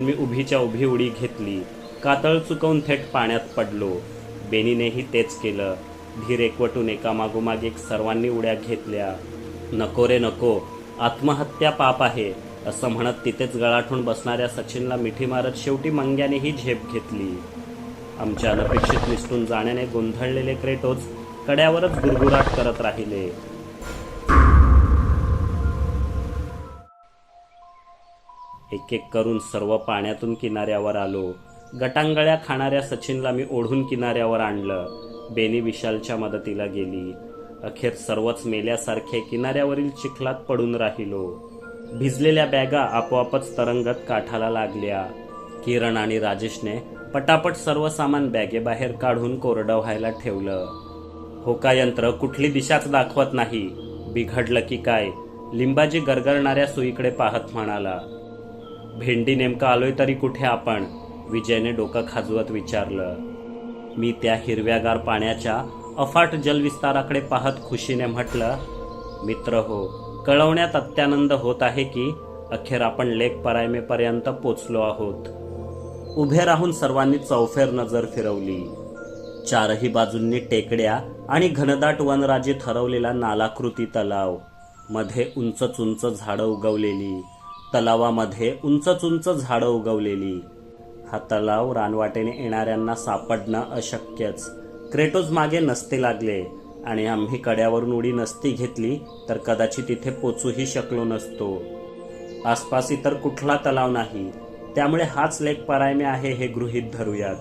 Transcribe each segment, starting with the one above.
मी उभीच्या उभी उडी घेतली. कातळ चुकवून थेट पाण्यात पडलो. बेनीनेही तेच केलं. धीर एकवटून एकामागोमाग एक सर्वांनी उड्या घेतल्या. नको रे नको. आत्महत्या पाप आहे असं म्हणत तिथेच गळाठून बसणाऱ्या सचिनला मिठी मारत शेवटी मंग्यानेही झेप घेतली. आमच्या अनपेक्षित निसटून जाण्याने गोंधळलेले क्रेटोज कड्यावरच गुरगुराट करत राहिले. एक एक करून सर्व पाण्यातून किनाऱ्यावर आलो. गटांगळ्या खाणाऱ्या सचिनला मी ओढून किनाऱ्यावर आणलं. बेनी विशालच्या मदतीला गेली. अखेर सर्वच मेल्यासारखे किनाऱ्यावरील चिखलात पडून राहिलो. भिजलेल्या बॅगा आपोआपच तरंगत काठाला लागल्या. किरण आणि राजेशने पटापट सर्व सामान बॅगेबाहेर काढून कोरडं व्हायला ठेवलं. होका यंत्र कुठली दिशाच दाखवत नाही? बिघडलं की काय? लिंबाजी गरगरणाऱ्या सुईकडे पाहत म्हणाला. भेंडी नेमका आलोय तरी कुठे आपण? विजयने डोकं खाजवत विचारलं. मी त्या हिरव्यागार पाण्याच्या अफाट जलविस्ताराकडे पाहत खुशीने म्हटलं मित्र हो कळवण्यात अत्यानंद होत आहे की अखेर आपण लेक परायमेपर्यंत पोचलो आहोत. उभे राहून सर्वांनी चौफेर नजर फिरवली. चारही बाजूंनी टेकड्या आणि घनदाट वनराजी ठरवलेला नालाकृती तलावमध्ये उंच उंच झाडं उगवलेली. तलावामध्ये उंचच उंच झाडं उगवलेली. हा तलाव रानवाटेने येणाऱ्यांना सापडणं अशक्यच. क्रेटोज मागे नसते लागले आणि आम्ही कड्यावरून उडी नसती घेतली तर कदाचित तिथे पोचूही शकलो नसतो. आसपास इतर कुठला तलाव नाही. त्यामुळे हाच लेक परायमे आहे हे गृहीत धरूयात.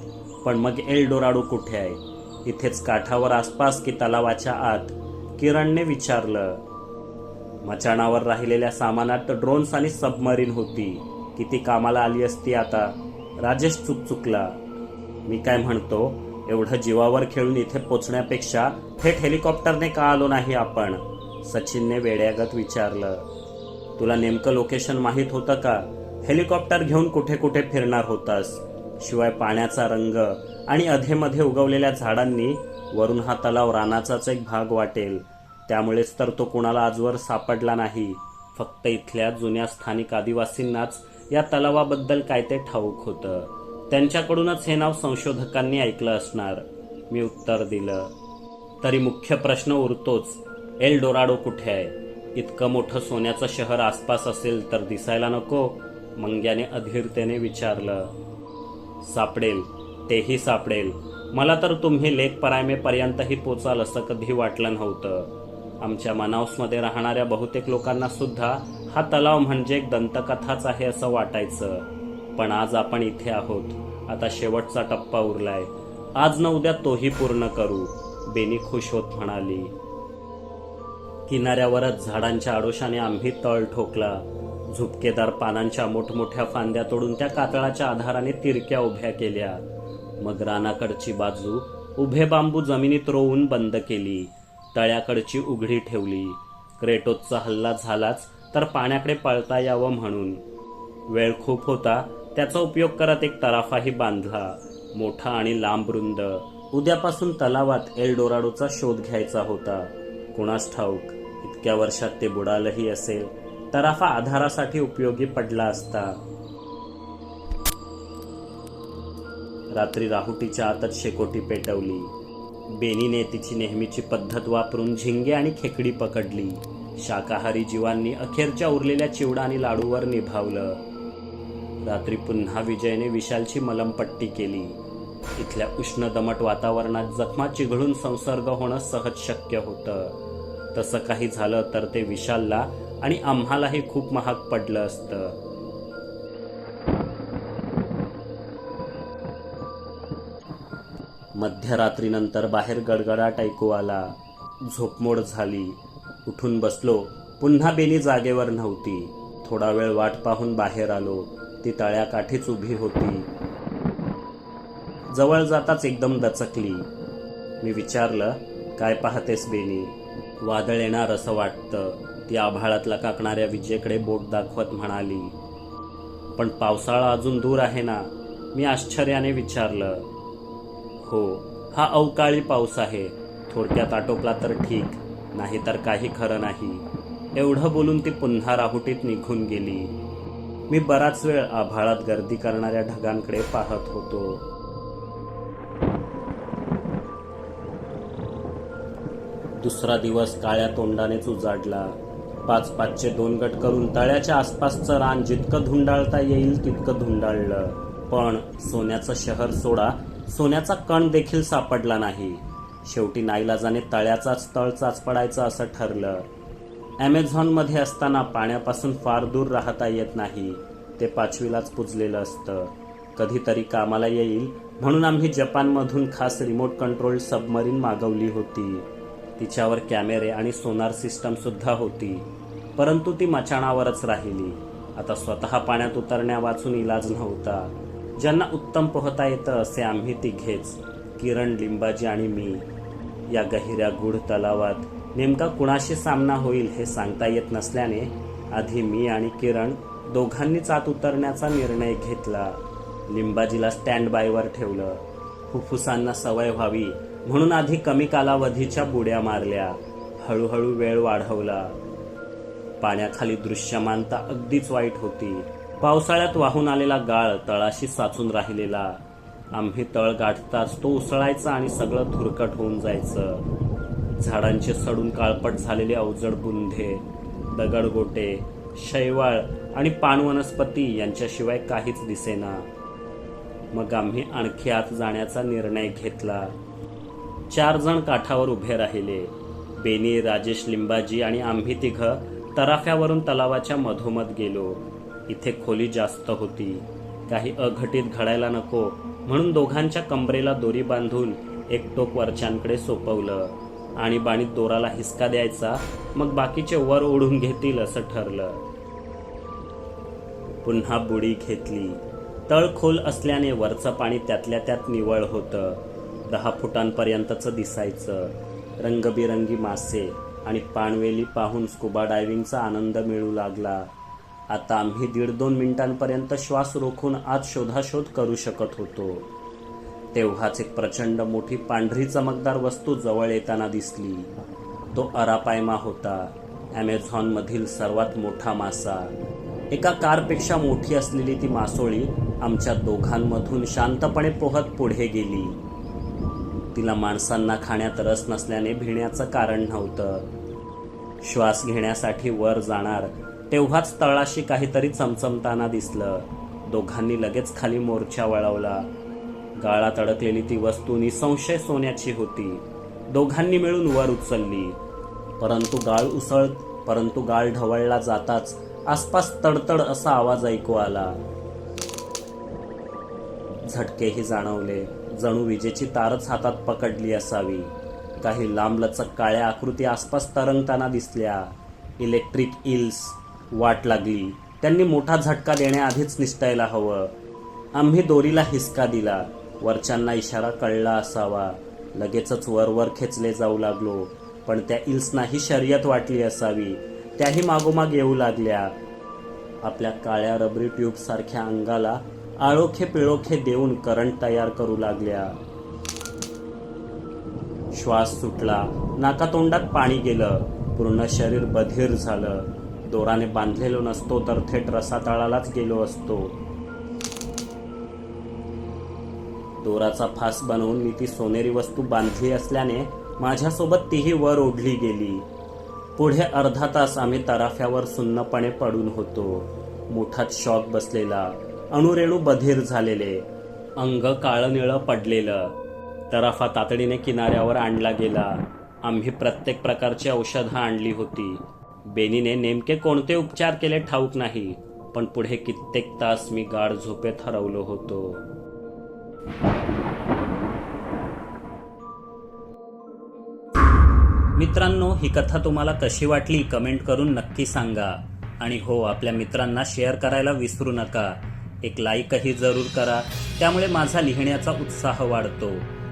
पण मग एल डोराडू कुठे आहे? इथेच काठावर आसपास की तलावाच्या आत. किरणने विचारलं मचाणावर राहिलेल्या सामानात ड्रोन्स आणि सबमरीन होती. किती कामाला आली असती आता? राजेश चुक चुकला. मी काय म्हणतो? एवढं जीवावर खेळून इथे पोचण्यापेक्षा थेट हेलिकॉप्टरने का आलो नाही आपण? सचिनने वेड्यागत विचारलं. तुला नेमकं लोकेशन माहीत होतं का? हेलिकॉप्टर घेऊन कुठे कुठे फिरणार होतास? शिवाय पाण्याचा रंग आणि अधेमध्ये उगवलेल्या झाडांनी वरून हा तलाव रानाचाच एक भाग वाटेल. त्यामुळेच तर तो कुणाला आजवर सापडला नाही. फक्त इथल्या जुन्या स्थानिक आदिवासींनाच या तलावाबद्दल काय ते ठाऊक होतं. त्यांच्याकडूनच हे नाव संशोधकांनी ऐकलं असणार. मी उत्तर दिलं. तरी मुख्य प्रश्न उरतोच. एल डोराडो कुठे आहे? इतकं मोठं सोन्याचं शहर आसपास असेल तर दिसायला नको मंग्याने अधीरतेने विचारलं. सापडेल. तेही सापडेल. मला तर तुम्ही लेक परायमेपर्यंतही पोचाल असं कधी वाटलं नव्हतं. आमच्या मनाऊसमध्ये राहणाऱ्या बहुतेक लोकांना सुद्धा हा तलाव म्हणजे एक दंतकथाच आहे असं वाटायचं. पण आज आपण इथे आहोत. आता शेवटचा टप्पा उरलाय. आज न उद्या तोही पूर्ण करू बेनी खुश होत म्हणाली. किनाऱ्यावरच झाडांच्या आडोशाने आम्ही तळ ठोकला. झुपकेदार पानांच्या मोठमोठ्या फांद्या तोडून त्या कातळाच्या आधाराने तिरक्या उभ्या केल्या. मग रानाकडची बाजू उभे बांबू जमिनीत रोवून बंद केली. तळ्याकडची उघडी ठेवली. क्रेटोजचा हल्ला झालाच तर पाण्याकडे पळता यावं म्हणून. वेळ खूप होता त्याचा उपयोग करत एक तराफाही बांधला. मोठा आणि लांब रुंद. उद्यापासून तलावात एल डोराडोचा शोध घ्यायचा होता. कुणास ठाऊक इतक्या वर्षात ते बुडालही असेल. तराफा आधारासाठी उपयोगी पडला असता. रात्री राहुटीच्या आतच शेकोटी पेटवली. बेनीने तिची नेहमीची पद्धत वापरून झिंगे आणि खेकडी पकडली. शाकाहारी जीवांनी अखेरच्या उरलेल्या चिवडा आणि लाडूवर निभावलं. रात्री पुन्हा विजयने विशालची मलमपट्टी केली. इथल्या उष्ण दमट वातावरणात जखमा चिघळून संसर्ग होणं सहज शक्य होतं. तसं काही झालं तर ते विशालला आणि आम्हालाही खूप महाग पडलं असतं. मध्यरात्रीनंतर बाहेर गडगडाट ऐकू आला झोपमोड झाली. उठून बसलो. पुन्हा बेनी जागेवर नव्हती. थोडा वेळ वाट पाहून बाहेर आलो. ती तळ्याकाठीच उभी होती. जवळ जाताच एकदम दचकली. मी विचारलं काय पाहतेस बेनी? वादळ येणार असं वाटतं. ती आभाळातला काकणाऱ्या विजेकडे बोट दाखवत म्हणाली. पण पावसाळा अजून दूर आहे ना? मी आश्चर्याने विचारलं. हो हा अवकाळी पाऊस आहे. थोडक्यात आटोपला तर ठीक नाहीतर काही खरं नाही. एवढं बोलून ती पुन्हा राहुटीत निघून गेली. मी बराच वेळ आभाळात गर्दी करणाऱ्या ढगांकडे पाहत होतो. दुसरा दिवस काळ्या तोंडानेच उजाडला. पाच पाचचे दोन गट करून तळ्याच्या आसपासचं रान जितकं धुंडाळता येईल तितकं धुंडाळलं. पण सोन्याचं शहर सोडा सोन्याचा कण देखील सापडला नाही. शेवटी नाईलाजाने तळ्याचाच तळ चाचपडायचं असं ठरलं. ॲमेझॉनमध्ये असताना पाण्यापासून फार दूर राहता येत नाही. ते पाचवीलाच पुजलेलं असतं. कधीतरी कामाला येईल म्हणून आम्ही जपानमधून खास रिमोट कंट्रोल सबमरीन मागवली होती. तिच्यावर कॅमेरे आणि सोनार सिस्टमसुद्धा होती. परंतु ती मचाणावरच राहिली. आता स्वतः पाण्यात उतरण्या वाचून इलाज नव्हता. ज्यांना उत्तम पोहता येतं असे आम्ही तिघेच किरण लिंबाजी आणि मी या गहिऱ्या गूढ तलावात नेमका कुणाशी सामना होईल हे सांगता येत नसल्याने आधी मी आणि किरण दोघांनीच आत उतरण्याचा निर्णय घेतला. लिंबाजीला स्टँड बायवर ठेवलं. फुफ्फुसांना सवय व्हावी म्हणून आधी कमी कालावधीच्या बुड्या मारल्या. हळूहळू वेळ वाढवला. पाण्याखाली दृश्यमानता अगदीच वाईट होती. पावसाळ्यात वाहून आलेला गाळ तळाशी साचून राहिलेला. आम्ही तळ गाठताच तो उसळायचा आणि सगळं धुरकट होऊन जायचं. झाडांचे सडून काळपट झालेले अवजड बुंधे दगडगोटे शैवाळ आणि पानवनस्पती यांच्याशिवाय काहीच दिसेना. मग आम्ही आणखी आत जाण्याचा निर्णय घेतला. चार जण काठावर उभे राहिले. बेनी राजेश लिंबाजी आणि आम्ही तिघं तराफ्यावरून तलावाच्या मधोमध गेलो. इथे खोली जास्त होती. काही अघटित घडायला नको म्हणून दोघांच्या कंबरेला दोरी बांधून एक टोक वरच्यांकडे सोपवलं आणि बाणीत दोराला हिसका द्यायचा मग बाकीचे वर ओढून घेतील असं ठरलं. पुन्हा बुडी घेतली. तळ खोल असल्याने वरचं पाणी त्यातल्या त्यात निवळ होतं. दहा फुटांपर्यंतचं दिसायचं. रंगबिरंगी मासे आणि पाणवेली पाहून स्कुबा डायव्हिंगचा आनंद मिळू लागला. आता आम्ही दीड दोन मिनिटांपर्यंत श्वास रोखून आत शोधाशोध करू शकत होतो. तेव्हाच एक प्रचंड मोठी पांढरी चमकदार वस्तू जवळ येताना दिसली. तो अरापायमा होता. ॲमेझॉनमधील सर्वात मोठा मासा. एका कारपेक्षा मोठी असलेली ती मासोळी आमच्या दोघांमधून शांतपणे पोहत पुढे गेली. तिला माणसांना खाण्यात रस नसल्याने भिण्याचं कारण नव्हतं. श्वास घेण्यासाठी वर जाणार तेव्हाच तळाशी काहीतरी चमचमताना दिसलं. दोघांनी लगेच खाली मोर्चा वळवला. गाळात अडकलेली ती वस्तू निसंशय सोन्याची होती. दोघांनी मिळून वर उचलली. परंतु गाळ उसळ परंतु गाळ ढवळला जाताच आसपास तडतड असा आवाज ऐकू आला. झटकेही जाणवले. जणू विजेची तारच हातात पकडली असावी. काही लांबलचक काळ्या आकृती आसपास तरंगताना दिसल्या. इलेक्ट्रिक इल्स वाट लागली. त्यांनी मोठा झटका देण्याआधीच निसटायला हवं. आम्ही दोरीला हिसका दिला. वरच्यांना इशारा कळला असावा. लगेचच वरवर खेचले जाऊ लागलो. पण त्या इल्सनाही शर्यत वाटली असावी. त्याही मागोमाग येऊ लागल्या. आपल्या काळ्या रबरी ट्यूबसारख्या अंगाला आळोखे पिळोखे देऊन करंट तयार करू लागल्या. श्वास सुटला. नाकातोंडात पाणी गेलं. पूर्ण शरीर बधीर झालं. दोराने बांधलेलो नसतो तर थेट रसातळालाच गेलो असतो. दोराचा फास बनवून मी ती सोनेरी वस्तू बांधली असल्याने माझ्यासोबत तीही वर ओढली गेली. पुढे अर्धा तास आम्ही तराफ्यावर सुन्नपणे पडून होतो. मोठात शॉक बसलेला अणुरेणू बधीर झालेले अंग काळं निळं पडलेलं. तराफा तातडीने किनाऱ्यावर आणला गेला. आम्ही प्रत्येक प्रकारची औषधं आणली होती. बेनीने नेमके कोणते उपचार केले ठाऊक नाही पण पुढे कित्येक तास मी गाढ झोपेत हरवलो होतो. मित्रांनो ही कथा तुम्हाला कशी वाटली कमेंट करून नक्की सांगा. आणि हो आपल्या मित्रांना शेअर करायला विसरू नका. एक लाईकही जरूर करा. त्यामुळे माझा लिहिण्याचा उत्साह वाढतो.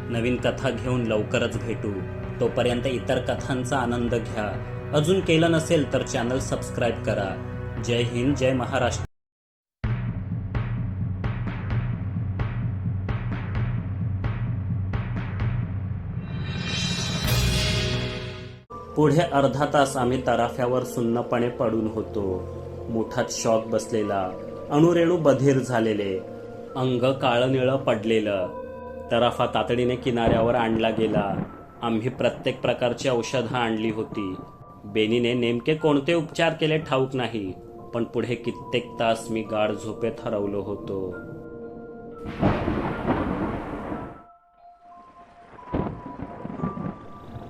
नवीन कथा घेऊन लवकरच भेटू. तोपर्यंत इतर कथांचा आनंद घ्या. अजून केलं नसेल तर चॅनल सबस्क्राईब करा. जय हिंद जय महाराष्ट्र. पुढे अर्धा तास आम्ही तराफ्यावर सुन्नपणे पडून होतो. मोठात शॉक बसलेला. अणुरेणू बधीर झालेले. अंग काळं निळं पडलेलं. तराफा तातडीने किनाऱ्यावर आणला गेला. आम्ही प्रत्येक प्रकारची औषधं आणली होती. बेनीने नेमके कोणते उपचार केले ठाऊक नाही पण पुढे कित्येक तास मी गाढ झोपेत हरवलो होतो.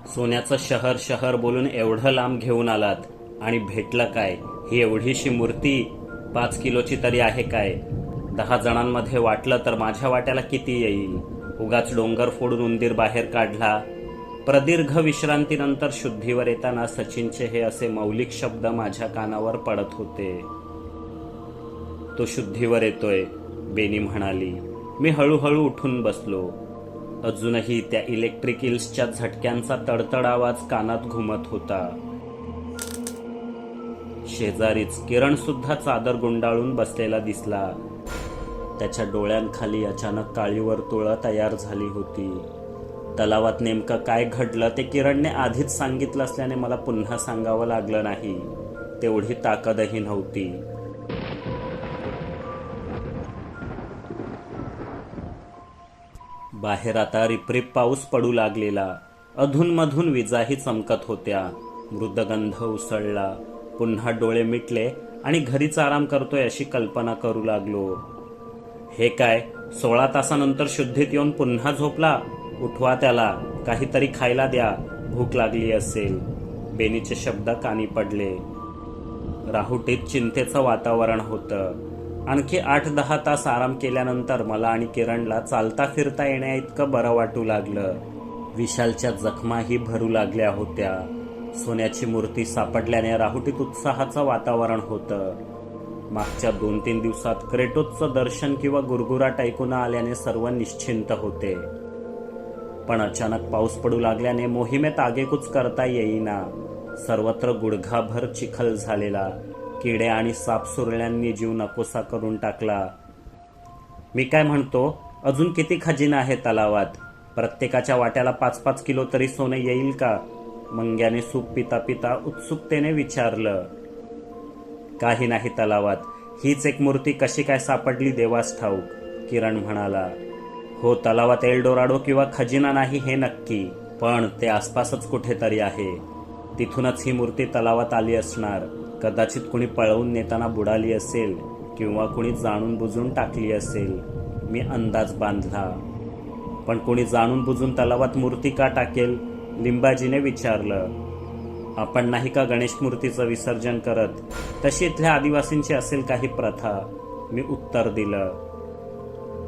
सोन्याचं शहर शहर बोलून एवढं लांब घेऊन आलात आणि भेटलं काय? ही एवढीशी मूर्ती पाच किलोची तरी आहे काय? दहा जणांमध्ये वाटलं तर माझ्या वाट्याला किती येईल? उगाच डोंगर फोडून उंदीर बाहेर काढला प्रदीर्घ विश्रांतीनंतर शुद्धीवर येताना सचिनचे हे असे मौलिक शब्द माझ्या कानावर पडत होते. तो शुद्धीवर येतोय बेनी म्हणाली. मी हळूहळू उठून बसलो. अजूनही त्या इलेक्ट्रिक इल्सच्या झटक्यांचा तडतड आवाज कानात घुमत होता. शेजारीच किरण सुद्धा चादर गुंडाळून बसलेला दिसला. त्याच्या डोळ्यांखाली अचानक काळी वर्तुळं तयार झाली होती. तलावात नेमकं काय घडलं ते किरणने आधीच सांगितलं असल्याने मला पुन्हा सांगावं लागलं नाही. तेवढी ताकदही नव्हती. बाहेर आता रिपरिप पाऊस पडू लागलेला. अधूनमधून विजाही चमकत होत्या. मृदगंध उसळला. पुन्हा डोळे मिटले आणि घरीच आराम करतोय अशी कल्पना करू लागलो. हे काय? सोळा तासानंतर शुद्धीत येऊन पुन्हा झोपला? उठवा त्याला काहीतरी खायला द्या भूक लागली असेल. बेनीचे शब्द कानी पडले. राहुटीत चिंतेचं वातावरण होतं. आणखी आठ दहा तास आराम केल्यानंतर मला आणि किरणला चालता फिरता येण्या इतकं बरं वाटू लागलं. विशालच्या जखमाही भरू लागल्या होत्या. सोन्याची मूर्ती सापडल्याने राहुटीत उत्साहाचं वातावरण होतं. मागच्या दोन तीन दिवसात क्रेटोजचं दर्शन किंवा गुरगुराट ऐकून आल्याने सर्व निश्चिंत होते. पण अचानक पाऊस पडू लागल्याने मोहिमेत आगेकूच करता येईना. सर्वत्र गुडघाभर चिखल झालेला. किडे आणि साप सुरळ्यांनी जीव नकोसा करून टाकला. मी काय म्हणतो? अजून किती खजिना आहे तलावात? प्रत्येकाच्या वाट्याला पाच पाच किलो तरी सोने येईल का? मंग्याने सूप पिता पिता उत्सुकतेने विचारलं. काही नाही तलावात. हीच एक मूर्ती कशी काय सापडली देवास ठाऊक? किरण म्हणाला. हो तलावात एल्डोराडो किंवा खजिना नाही हे नक्की पण ते आसपासच कुठेतरी आहे. तिथूनच ही मूर्ती तलावात आली असणार. कदाचित कुणी पळवून नेताना बुडाली असेल किंवा कुणी जाणून बुजून टाकली असेल. मी अंदाज बांधला. पण कुणी जाणून बुजून तलावात मूर्ती का टाकेल लिंबाजीने विचारलं. आपण नाही का गणेश मूर्तीचं विसर्जन करत? तशी इथल्या आदिवासींची असेल काही प्रथा. मी उत्तर दिलं.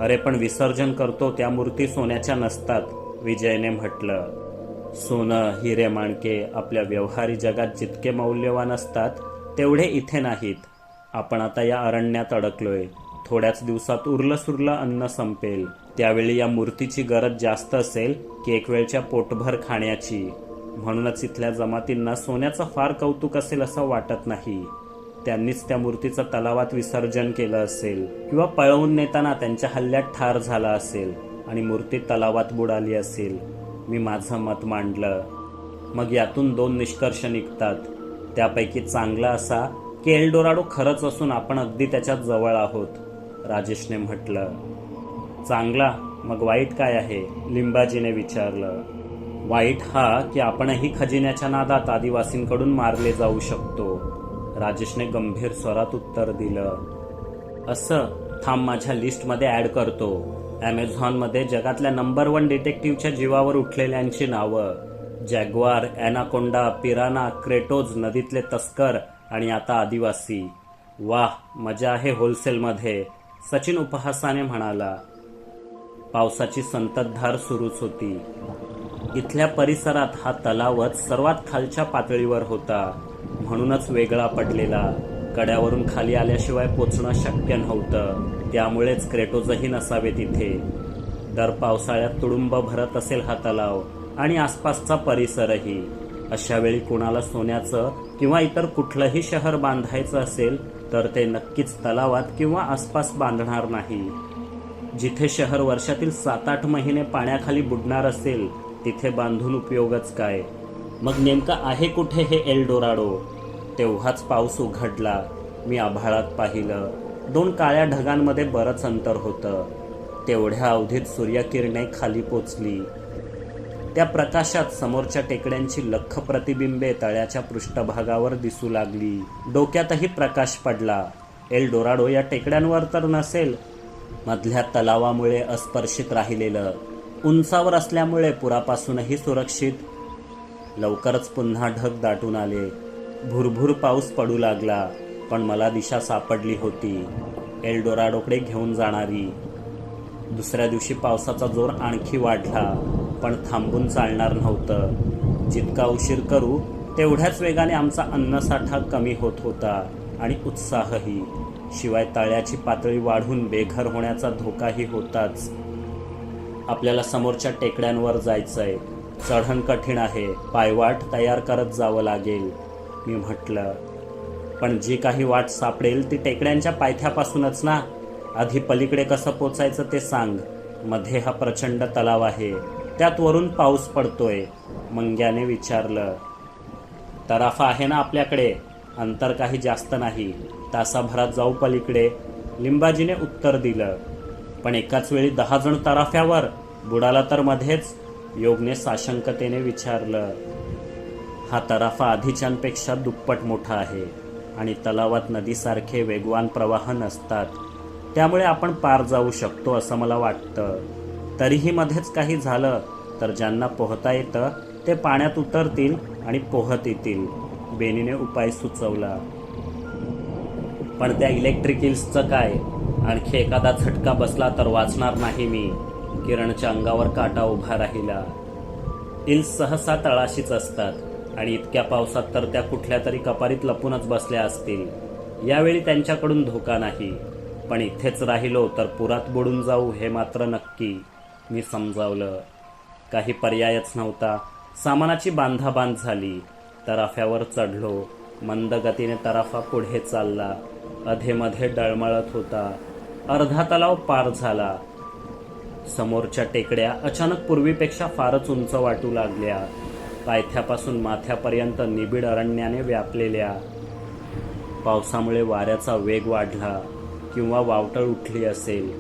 अरे पण विसर्जन करतो त्या मूर्ती सोन्याच्या नसतात विजयने म्हटलं. सोनं हिरे माणके आपल्या व्यवहारी जगात जितके मौल्यवान असतात तेवढे इथे नाहीत. आपण आता या अरण्यात अडकलोय. थोड्याच दिवसात उरलं सुरलं अन्न संपेल. त्यावेळी या मूर्तीची गरज जास्त असेल की एक वेळच्या पोटभर खाण्याची. म्हणूनच इथल्या जमातींना सोन्याचं फार कौतुक असेल असं वाटत नाही. त्यांनीच त्या मूर्तीचं तलावात विसर्जन केलं असेल किंवा पळवून नेताना त्यांच्या हल्ल्यात ठार झाला असेल आणि मूर्ती तलावात बुडाली असेल मी माझं मत मांडलं. मग यातून दोन निष्कर्ष निघतात. त्यापैकी चांगला असा की एल्डोराडो खरंच असून आपण अगदी त्याच्यात जवळ आहोत राजेशने म्हटलं. चांगला मग वाईट काय आहे? लिंबाजीने विचारलं. वाईट हा की आपणही खजिन्याच्या नादात आदिवासींकडून मारले जाऊ शकतो. राजेशने गंभीर स्वरात उत्तर दिलं. असं थांब माझ्या लिस्टमध्ये ॲड करतो. ॲमेझॉनमध्ये जगातल्या नंबर वन डिटेक्टिव्हच्या जीवावर उठलेल्यांची नावं. जॅग्वार ॲनाकोंडा पिराना क्रेटोज नदीतले तस्कर आणि आता आदिवासी. वाह मजा आहे होलसेलमध्ये सचिन उपहासाने म्हणाला. पावसाची संततधार सुरूच होती. इथल्या परिसरात हा तलावच सर्वात खालच्या पातळीवर होता. म्हणूनच वेगळा पडलेला. कड्यावरून खाली आल्याशिवाय पोचणं शक्य नव्हतं. त्यामुळेच क्रेटोजही नसावे तिथे. दर पावसाळ्यात तुडुंब भरत असेल हा तलाव आणि आसपासचा परिसरही. अशा वेळी कुणाला सोन्याचं किंवा इतर कुठलंही शहर बांधायचं असेल तर ते नक्कीच तलावात किंवा आसपास बांधणार नाही. जिथे शहर वर्षातील सात आठ महिने पाण्याखाली बुडणार असेल तिथे बांधून उपयोगच काय? मग नेमकं आहे कुठे हे एल्डोराडो? तेव्हाच पाऊस उघडला. मी आभाळात पाहिलं. दोन काळ्या ढगांमध्ये बरंच अंतर होतं. तेवढ्या अवधीत सूर्यकिरणे खाली पोचली. त्या प्रकाशात समोरच्या टेकड्यांची लख प्रतिबिंबे तळ्याच्या पृष्ठभागावर दिसू लागली. डोक्यातही प्रकाश पडला. एल डोराडो या टेकड्यांवर तर नसेल. मधल्या तलावामुळे अस्पर्शित राहिलेलं. उंचावर असल्यामुळे पुरापासूनही सुरक्षित. लवकरच पुन्हा ढग दाटून आले. भुरभुर पाऊस पडू लागला पण मला दिशा सापडली होती. एल्डोराडोकडे घेऊन जाणारी. दुसऱ्या दिवशी पावसाचा जोर आणखी वाढला पण थांबून चालणार नव्हतं. जितका उशीर करू तेवढ्याच वेगाने आमचा अन्नसाठा कमी होत होता आणि उत्साहही. शिवाय तळ्याची पातळी वाढून बेघर होण्याचा धोकाही होताच. आपल्याला समोरच्या टेकड्यांवर जायचं आहे चढण कठीण आहे. पायवाट तयार करत जावं लागेल. मी म्हटलं पण जी काही वाट सापडेल ती टेकड्यांच्या पायथ्यापासूनच ना? आधी पलीकडे कसं पोचायचं ते सांग. मध्ये हा प्रचंड तलाव आहे. त्यात वरून पाऊस पडतोय. मंग्याने विचारलं तराफा आहे ना आपल्याकडे? अंतर काही जास्त नाही. तासाभरात जाऊ पलीकडे. लिंबाजीने उत्तर दिलं पण एकाच वेळी दहा जण तराफ्यावर? बुडाला तर मध्येच. योगने साशंकतेने विचारलं हा तराफा आधीच्यांपेक्षा दुप्पट मोठा आहे आणि तलावात नदीसारखे वेगवान प्रवाह नसतात. त्यामुळे आपण पार जाऊ शकतो असं मला वाटतं. तरीही मध्येच काही झालं तर ज्यांना पोहता येतं ते पाण्यात उतरतील आणि पोहत येतील बेनीने उपाय सुचवला. पण त्या इलेक्ट्रिक हिल्सचं काय? आणखी एखादा झटका बसला तर वाचणार नाही मी. किरणच्या अंगावर काटा उभा राहिला. इल्स सहसा तळाशीच असतात आणि इतक्या पावसात तर त्या कुठल्या तरी कपारीत लपूनच बसल्या असतील. यावेळी त्यांच्याकडून धोका नाही. पण इथेच राहिलो तर पुरात बुडून जाऊ हे मात्र नक्की. मी समजावलं. काही पर्यायच नव्हता. सामानाची बांधाबांध झाली. तराफ्यावर चढलो. मंद गतीने तराफा पुढे चालला. अधेमध्ये डळमळत होता. अर्धा तलाव पार झाला. समोरच्या टेकड्या अचानक पूर्वीपेक्षा फारच उंच वाटू लागल्या. पायथ्यापासून माथ्यापर्यंत निबिड अरण्याने व्यापलेल्या. पावसामुळे वाऱ्याचा वेग वाढला किंवा वावटळ उठली असेल.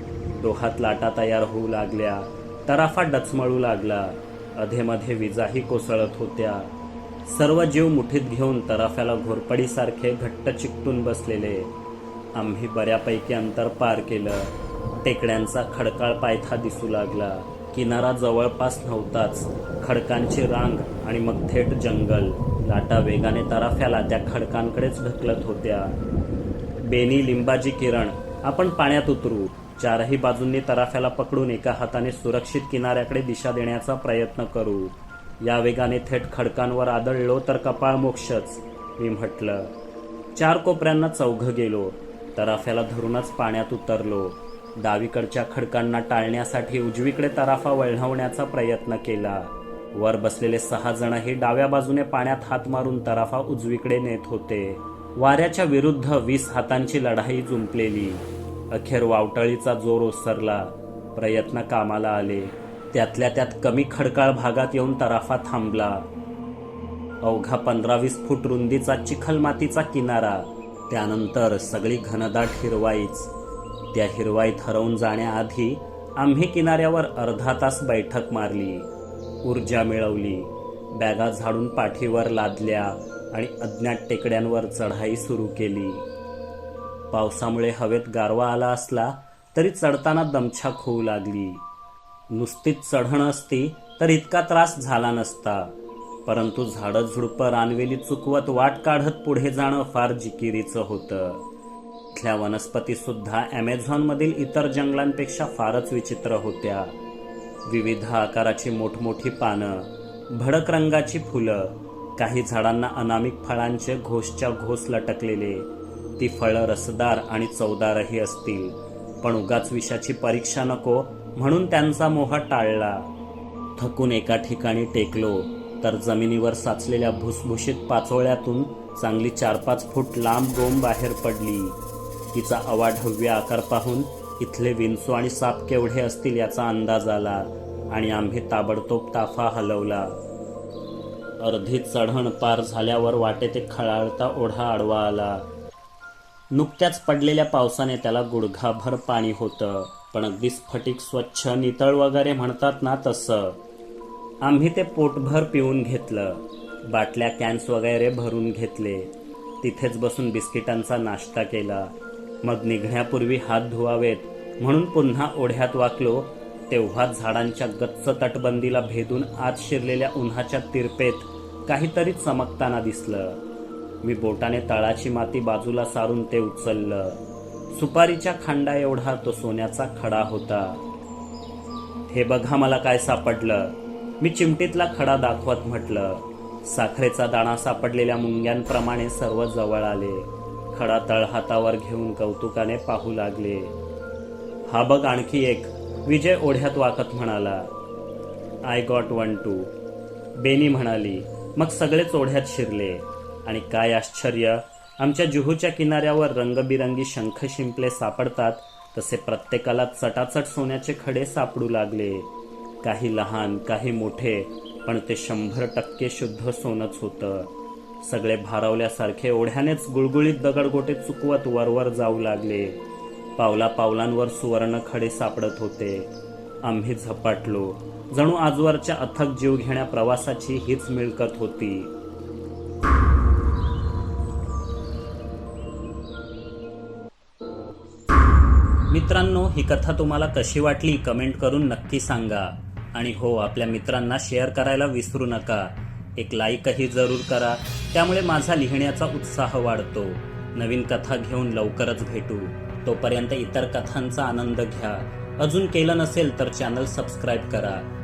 डोहात लाटा तयार होऊ लागल्या. तराफा डचमळू लागला. अधेमध्ये विजाही कोसळत होत्या. सर्व जीव मुठीत घेऊन तराफ्याला घोरपडीसारखे घट्ट चिकटून बसलेले. आम्ही बऱ्यापैकी अंतर पार केलं. टेकड्यांचा खडकाळ पायथा दिसू लागला. किनारा जवळपास नव्हताच. खडकांची रांग आणि मग थेट जंगल. लाटा वेगाने तराफ्याला त्या खडकांकडेच ढकलत होत्या. बेनी लिंबाजी किरण आपण पाण्यात उतरू. चारही बाजूंनी तराफ्याला पकडून एका हाताने सुरक्षित किनाऱ्याकडे दिशा देण्याचा प्रयत्न करू. या वेगाने थेट खडकांवर आदळलो तर कपाळ मोक्षच मी म्हटलं. चार कोपऱ्यांना चौघ गेलो. तराफ्याला धरूनच पाण्यात उतरलो. डावीकडच्या खडकांना टाळण्यासाठी उजवीकडे तराफा वळवण्याचा प्रयत्न केला. वर बसलेले सहा जणही डाव्या बाजूने पाण्यात हात मारून तराफा उजवीकडे नेत होते. वाऱ्याच्या विरुद्ध वीस हातांची लढाई जुंपलेली. अखेर वावटळीचा जोर ओसरला. प्रयत्न कामाला आले. त्यातल्या त्यात कमी खडकाळ भागात येऊन तराफा थांबला. अवघा पंधरा वीस फूट रुंदीचा चिखल मातीचा किनारा. त्यानंतर सगळी घनदाट हिरवाईच. त्या हिरवाईत हरवून जाण्याआधी आम्ही किनाऱ्यावर अर्धा तास बैठक मारली. ऊर्जा मिळवली. बॅगा झाडून पाठीवर लादल्या आणि अज्ञात टेकड्यांवर चढाई सुरू केली. पावसामुळे हवेत गारवा आला असला तरी चढताना दमछाक होऊ लागली. नुसतीच चढण असती तर इतका त्रास झाला नसता. परंतु झाडं झुडपं रानवेली चुकवत वाट काढत पुढे जाणं फार जिकिरीचं होतं. इथल्या वनस्पती सुद्धा ॲमेझॉनमधील इतर जंगलांपेक्षा फारच विचित्र होत्या. विविध आकाराची मोठमोठी पानं भडक रंगाची फुलं काही झाडांना अनामिक फळांचे घोसच्या घोस लटकलेले. ती फळं रसदार आणि चवदारही असतील पण उगाच विषाची परीक्षा नको म्हणून त्यांचा मोह टाळला. थकून एका ठिकाणी टेकलो तर जमिनीवर साचलेल्या भुसभुशीत पाचोळ्यातून चांगली चार पाच फूट लांब गोंब बाहेर पडली. तिचा अवाढव्य आकार पाहून इथले विंचू आणि साप केवढे असतील याचा अंदाज आला आणि आम्ही ताबडतोब ताफा हलवला. अर्धी चढण पार झाल्यावर वाटे ते खळाळता ओढा आडवा आला. नुकत्याच पडलेल्या पावसाने त्याला गुडघाभर पाणी होतं पण अगदी स्फटिक स्वच्छ नितळ वगैरे म्हणतात ना तसं. आम्ही ते पोटभर पिऊन घेतलं बाटल्या कॅन्स वगैरे भरून घेतले. तिथेच बसून बिस्किटांचा नाश्ता केला. मग निघण्यापूर्वी हात धुवावेत. म्हणून पुन्हा ओढ्यात वाकलो तेव्हा झाडांच्या गच्च तटबंदीला भेदून आत शिरलेल्या उन्हाच्या तिरपेत काहीतरी चमकताना दिसलं. मी बोटाने तळाची माती बाजूला सारून ते उचललं. सुपारीच्या खांडा एवढा तो सोन्याचा खडा होता. हे बघा मला काय सापडलं. मी चिमटीतला खडा दाखवत म्हटलं. साखरेचा दाणा सापडलेल्या मुंग्यांप्रमाणे सर्व जवळ आले. खडा तळहातावर घेऊन कौतुकाने पाहू लागले. हा बघ आणखी एक विजय ओढ्यात वाकत म्हणाला. आय गॉट वन टू बेनी म्हणाली. मग सगळेच ओढ्यात शिरले. आणि काय आश्चर्य आमच्या जुहूच्या किनाऱ्यावर रंगबिरंगी शंख शिंपले सापडतात तसे प्रत्येकाला चटाचट सोन्याचे खडे सापडू लागले. काही लहान काही मोठे पण ते शंभर टक्के शुद्ध सोनच होतं. सगळे भारावल्यासारखे ओढ्यानेच गुळगुळीत दगडगोटे चुकवत वरवर जाऊ लागले. पावला पावलांवर सुवर्ण खडे सापडत होते. आम्ही झपाटलो. जणू आजवरच्या अथक जीव घेण्या प्रवासाची हीच मिळकत होती. मित्रांनो ही कथा तुम्हाला कशी वाटली कमेंट करून नक्की सांगा. आणि हो आपल्या मित्रांना शेअर करायला विसरू नका. एक लाईकही जरूर करा. त्यामुळे माझा लिहिण्याचा उत्साह वाढतो. नवीन कथा घेऊन लवकरच भेटू. तोपर्यंत इतर कथांचा आनंद घ्या. अजून केलं नसेल तर चॅनल सबस्क्राईब करा.